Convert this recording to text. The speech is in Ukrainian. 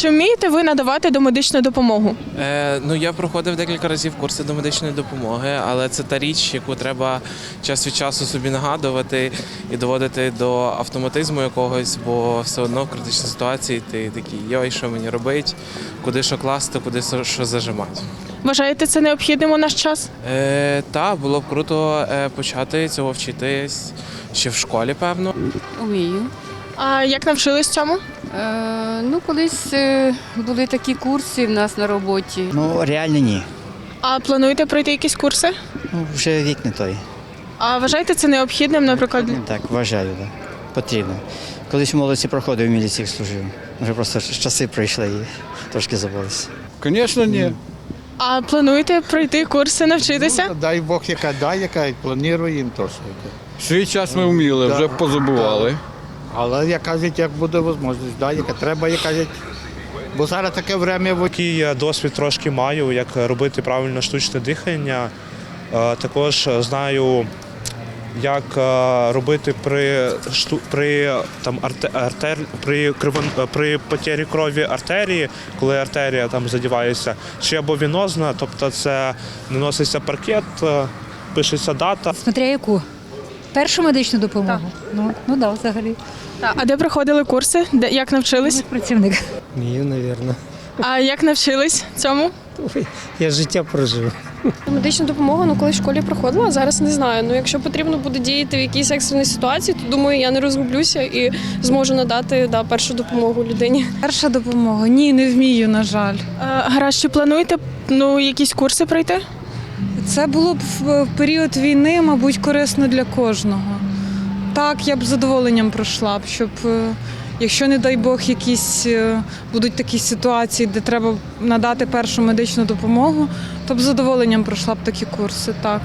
Чи вмієте ви надавати домедичну допомогу? Е, ну я проходив декілька разів курси до медичної допомоги, але це та річ, яку треба час від часу собі нагадувати і доводити до автоматизму якогось, бо все одно в критичній ситуації ти такий йой, що мені робить, куди що класти, куди що- що зажимати. Вважаєте це необхідним у наш час? Е, та було б круто е, почати цього вчитись ще в школі, певно. Умію. А як навчились цьому? Е, ну, колись е, були такі курси в нас на роботі. Ну, реально ні. А плануєте пройти якісь курси? Ну, вже вік не той. А вважаєте це необхідним, наприклад? Ну, Так, вважаю, так. Потрібно. Колись в молодості проходив в міліції служив. Вже просто часи пройшли і трошки забулися. Звісно, ні. А плануєте пройти курси, навчитися? Ну, дай Бог, яка дай, яка плануємо то що. Свій час ми вміли, вже позабували. Але я кажуть, як буде можливість, дай, яка треба, я кажуть. Бо зараз таке время Такий я досвід трошки маю, як робити правильно штучне дихання. Е, Також знаю, як е, робити при шту- при там арте- артер при кривон е, при потері крові артерії, коли артерія там задівається, чи або вінозна, тобто це наноситься паркет, е, пишеться дата. Смотря яку? Першу медичну допомогу? Ну, ну да, взагалі. А де проходили курси? Де як навчились? Працівник. Ні, напевно. А як навчились цьому? Я життя прожив. Медичну допомогу ну, коли в школі проходила, а зараз не знаю. Ну, якщо потрібно буде діяти в якійсь екстреній ситуації, то думаю, я не розгублюся і зможу надати да, першу допомогу людині. Перша допомога? Ні, не вмію, на жаль. А, гаразд, чи плануєте ну, якісь курси пройти? Це було б в період війни, мабуть, корисно для кожного. Так, я б задоволенням пройшла б, щоб, е, якщо, не дай Бог, якісь е, будуть такі ситуації, де треба надати першу медичну допомогу, то б з задоволенням пройшла б такі курси. Так.